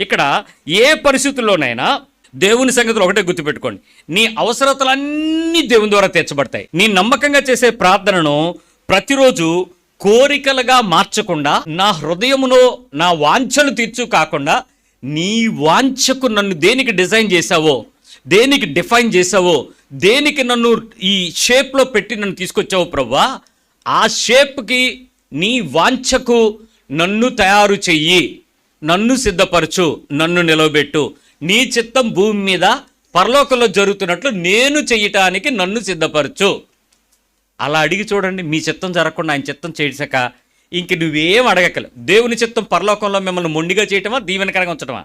ఇక్కడ ఏ పరిస్థితుల్లోనైనా దేవుని సంగతులు ఒకటే గుర్తుపెట్టుకోండి. నీ అవసరతలన్నీ దేవుని ద్వారా తీర్చబడతాయి. నీ నమ్మకంగా చేసే ప్రార్థనను ప్రతిరోజు కోరికలుగా మార్చకుండా నా హృదయములో నా వాంఛలు తీర్చు కాకుండా నీ వాంఛకు నన్ను దేనికి డిజైన్ చేశావో దేనికి డిఫైన్ చేసావో దేనికి నన్ను ఈ షేప్లో పెట్టి నన్ను తీసుకొచ్చావో ప్రవ్వా ఆ షేప్కి నీ వాంఛకు నన్ను తయారు చెయ్యి. నన్ను సిద్ధపరచు నన్ను నిలవబెట్టు. నీ చిత్తం భూమి మీద పరలోకంలో జరుగుతున్నట్లు నేను చెయ్యటానికి నన్ను సిద్ధపరచు. అలా అడిగి చూడండి మీ చిత్తం జరగకుండా ఆయన చిత్తం చేసాక ఇంక నువ్వేం అడగకలు దేవుని చిత్తం పరలోకంలో మిమ్మల్ని మొండిగా చేయటమా దీవెనకరంగా ఉంచటమా?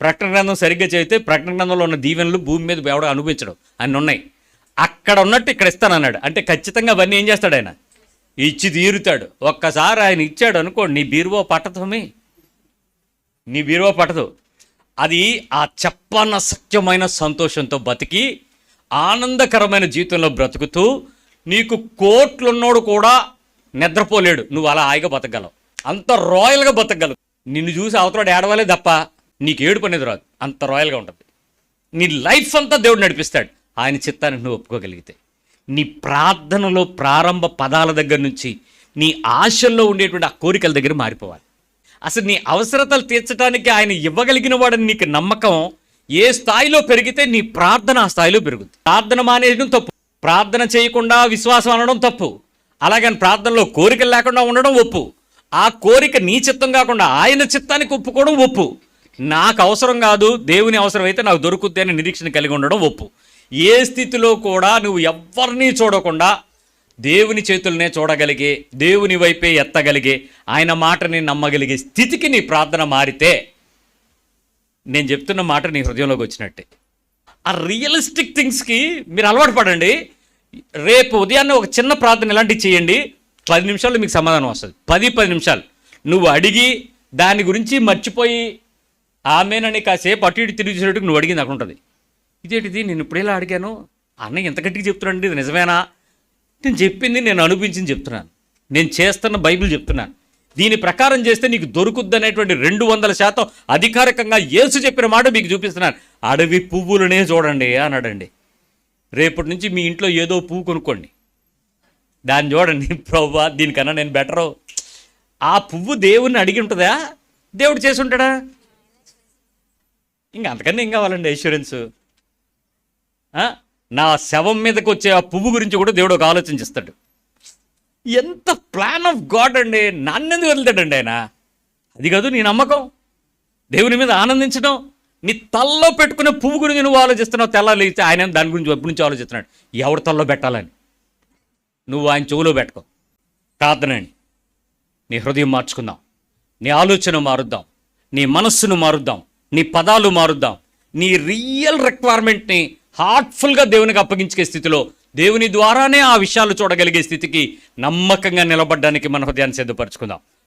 ప్రకటన గ్రంథం సరిగ్గా చదివితే ప్రకటన గ్రంథంలో ఉన్న దీవెనలు భూమి మీద ఎవడో అనుభవించడం. అన్నీ ఉన్నాయి. అక్కడ ఉన్నట్టు ఇక్కడ ఇస్తానన్నాడు అంటే ఖచ్చితంగా అవన్నీ ఏం చేస్తాడు ఆయన? ఇచ్చి తీరుతాడు. ఒక్కసారి ఆయన ఇచ్చాడు అనుకోండి నీ బీరువో పట్టతమే నీ విలువ పట్టదు. అది ఆ చెప్పన సత్యమైన సంతోషంతో బతికి ఆనందకరమైన జీవితంలో బ్రతుకుతూ నీకు కోట్లున్నోడు కూడా నిద్రపోలేడు. నువ్వు అలా హాయిగా బతకగలవు. అంత రాయల్గా బతకగలవు. నిన్ను చూసి అవతల ఏడవలే తప్ప నీకు ఏడుపు అనేది రాదు. అంత రాయల్గా ఉంటుంది. నీ లైఫ్ అంతా దేవుడు నడిపిస్తాడు. ఆయన చిత్తాన్ని నువ్వు ఒప్పుకోగలిగితే. నీ ప్రార్థనలో ప్రారంభ పదాల దగ్గర నుంచి నీ ఆశల్లో ఉండేటువంటి ఆ కోరికల దగ్గర మారిపోవాలి. అసలు నీ అవసరతలు తీర్చడానికి ఆయన ఇవ్వగలిగిన వాడని నీకు నమ్మకం ఏ స్థాయిలో పెరిగితే నీ ప్రార్థన ఆ స్థాయిలో పెరుగుతుంది ప్రార్థన మానేయడం తప్పు. ప్రార్థన చేయకుండా విశ్వాసం అనడం తప్పు. అలాగని ప్రార్థనలో కోరికలు లేకుండా ఉండడం ఒప్పు. ఆ కోరిక నీ చిత్తం కాకుండా ఆయన చిత్తానికి ఒప్పుకోవడం ఒప్పు. నాకు అవసరం కాదు దేవుని అవసరం అయితే నాకు దొరుకుద్ది అనే నిరీక్షణ కలిగి ఉండడం ఒప్పు. ఏ స్థితిలో కూడా నువ్వు ఎవరిని చూడకుండా దేవుని చేతులనే చూడగలిగే దేవుని వైపే ఎత్తగలిగే ఆయన మాటని నమ్మగలిగే స్థితికి నీ ప్రార్థన మారితే నేను చెప్తున్న మాట నీ హృదయంలోకి వచ్చినట్టే. ఆ రియలిస్టిక్ థింగ్స్కి మీరు అలవాటు పడండి. రేపు ఉదయాన్నే ఒక చిన్న ప్రార్థన ఇలాంటివి చేయండి. పది నిమిషాలు మీకు సమాధానం వస్తుంది. పది పది నిమిషాలు. నువ్వు అడిగి దాని గురించి మర్చిపోయి ఆమెనని కాసేపు అటు ఇటు తిరిగి చూసేటట్టు నువ్వు అడిగింది అక్కడ ఉంటుంది. ఇదేటిది? నేను ఇప్పుడు ఇలా అడిగాను? అన్న ఎంత గట్టిగా చెప్తున్నాడు ఇది నిజమేనా? నేను చెప్పింది నేను అనిపించింది చెప్తున్నాను. నేను చేస్తున్న బైబిల్ చెప్తున్నాను. దీని ప్రకారం చేస్తే నీకు దొరుకుద్ది అనేటువంటి రెండు వందల శాతం అధికారికంగా యేసు చెప్పిన మాట మీకు చూపిస్తున్నాను. అడవి పువ్వులనే చూడండి అన్నాడండి. రేపటి నుంచి మీ ఇంట్లో ఏదో పువ్వు కొనుక్కోండి. దాన్ని చూడండి. ప్రవ్వా దీనికన్నా నేను బెటరు ఆ పువ్వు దేవుణ్ణి అడిగి ఉంటుందా? దేవుడు చేసి ఉంటాడా? ఇంకా అంతకన్నా ఏం కావాలండి ఐశ్వర్యన్స్ నా శవం మీదకి వచ్చే ఆ పువ్వు గురించి కూడా దేవుడు ఒక ఆలోచించిస్తాడు ఎంత ప్లాన్ ఆఫ్ గాడ్ అండి. నన్నెందుకు వదులుతాడండి ఆయన? అది కాదు నీ నమ్మకం. దేవుని మీద ఆనందించడం. నీ తల్లో పెట్టుకునే పువ్వు గురించి నువ్వు ఆలోచిస్తున్నావు తెల్లాలి ఆయన దాని గురించి ఎప్పటి నుంచి ఆలోచిస్తున్నాడు. ఎవరి తల్లో పెట్టాలని? నువ్వు ఆయన చెవులో పెట్టుకో. ప్రార్థనండి. నీ హృదయం మార్చుకుందాం. నీ ఆలోచన మారుద్దాం. నీ మనస్సును మారుద్దాం. నీ పదాలు మారుద్దాం. నీ రియల్ రిక్వైర్మెంట్ని హార్ట్ఫుల్గా దేవునికి అప్పగించే స్థితిలో దేవుని ద్వారానే ఆ విషయాలు చూడగలిగే స్థితికి నమ్మకంగా నిలబడడానికి మన హృదయాన్ని సిద్ధపరచుకుందాం.